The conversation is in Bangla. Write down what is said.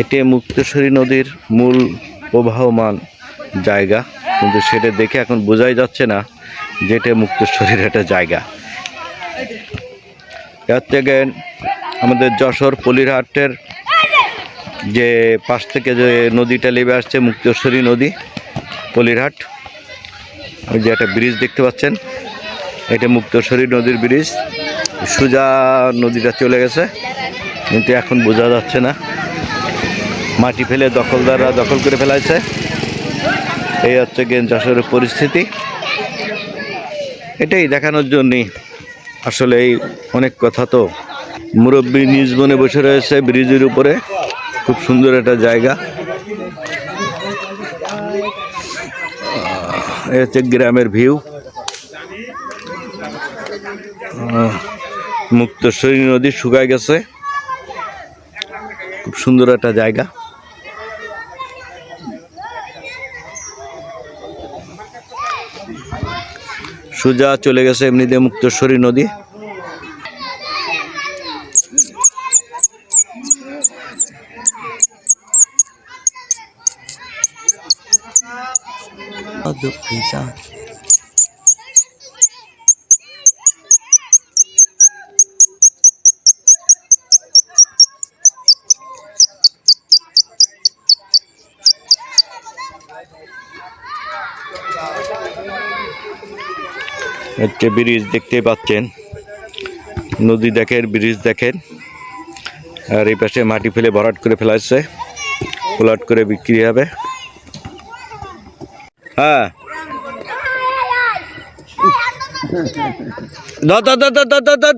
এটি মুক্তেশ্বরী নদীর মূল প্রবাহমান জায়গা। কিন্তু সেটা দেখে এখন বোঝাই যাচ্ছে না যে এটা মুক্তেশ্বরীর একটা জায়গা। এর থেকে আমাদের যশোর পলিরহাটের যে পাশ থেকে যে নদীটা নেমে আসছে, মুক্তেশ্বরী নদী, পলিরহাট, ওই যে একটা ব্রিজ দেখতে পাচ্ছেন। এটা মুক্তেশ্বরী নদীর ব্রিজ। সুজা নদীটা চলে গেছে। কিন্তু এখন বোঝা যাচ্ছে না মাটি ফেলে দখলদাররা দখল করে ফেলাইছে। এই হচ্ছে গিয়ে যশোরের পরিস্থিতি। এটাই দেখানোর জন্যই আসলে এই অনেক কথা তো। মুরব্বী নিজ বনে বসে রয়েছে ব্রিজের উপরে। খুব সুন্দর একটা জায়গা। এই হচ্ছে গ্রামের ভিউ। মুক্তেশ্বরী নদী শুকায় গেছে। খুব সুন্দর একটা জায়গা। সোজা চলে গেছে এমনিতে মুক্তেশ্বরী নদী। একটা ব্রিজ দেখতে পাচ্ছেন। নদী দেখেন, ব্রিজ দেখেন। আর এই পাশে মাটি ফেলে ভরাট করে ফেলাচ্ছে প্লট করে বিক্রি হবে। হ্যাঁ। ধর ধর ধর ধর ধর।